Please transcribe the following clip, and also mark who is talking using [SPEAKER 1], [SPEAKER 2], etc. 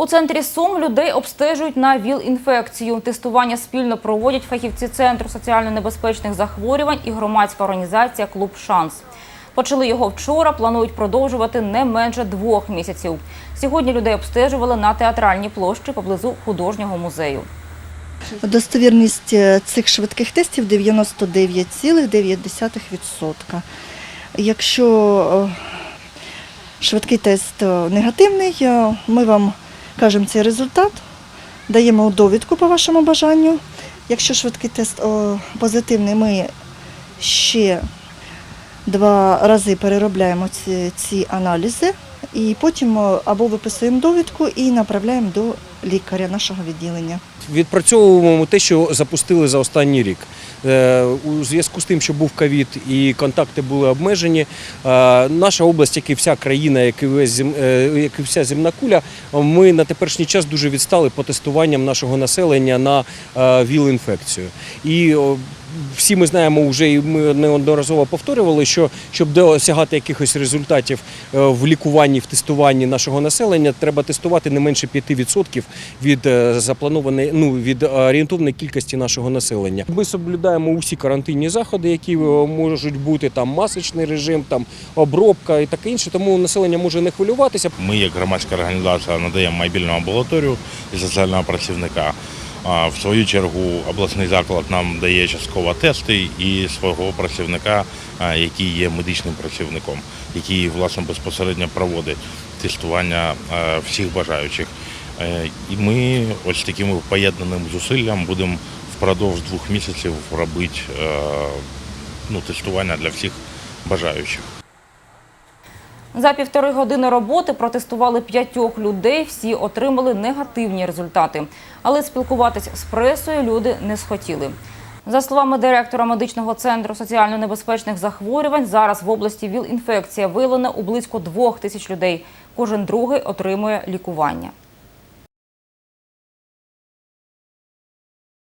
[SPEAKER 1] У центрі Сум людей обстежують на ВІЛ-інфекцію. Тестування спільно проводять фахівці Центру соціально небезпечних захворювань і громадська організація Клуб Шанс. Почали його вчора, планують продовжувати не менше двох місяців. Сьогодні людей обстежували на театральній площі поблизу художнього музею.
[SPEAKER 2] Достовірність е, цих швидких тестів 99,9%. Якщо е, швидкий тест е, негативний, ми вам кажемо цей результат, даємо довідку по вашому бажанню. Якщо швидкий тест позитивний, ми ще два рази переробляємо ці, ці аналізи і потім або виписуємо довідку і направляємо до лікаря нашого відділення.
[SPEAKER 3] Відпрацьовуємо те, що запустили за останній рік. Е, У зв'язку з тим, що був ковід і контакти були обмежені, е, наша область, як і вся країна, як і, весь е, як і вся земна куля, ми на теперішній час дуже відстали по тестуванням нашого населення на ВІЛ-інфекцію. І всі ми знаємо вже, і ми неодноразово повторювали, що щоб досягати якихось результатів в лікуванні, в тестуванні нашого населення, треба тестувати не менше 5% від е, запланованої, ну від орієнтовної кількості нашого населення. Ми соблюдаємо усі карантинні заходи, які е, можуть бути там масочний режим, там обробка і таке інше. Тому населення може не хвилюватися.
[SPEAKER 4] Ми, як громадська організація, надаємо мобільну амбулаторію і соціального працівника. В свою чергу обласний заклад нам дає частково тести і свого працівника, який є медичним працівником, який власне безпосередньо проводить тестування всіх бажаючих. Е, І ми ось такими поєднаним зусиллям будемо впродовж двох місяців робити е, ну, тестування для всіх бажаючих.
[SPEAKER 1] За півтори години роботи протестували п'ятьох людей. Всі отримали негативні результати. Але спілкуватись з пресою люди не схотіли. За словами директора медичного центру соціально небезпечних захворювань, зараз в області ВІЛ-інфекція виявлена у близько двох тисяч людей. Кожен другий отримує лікування.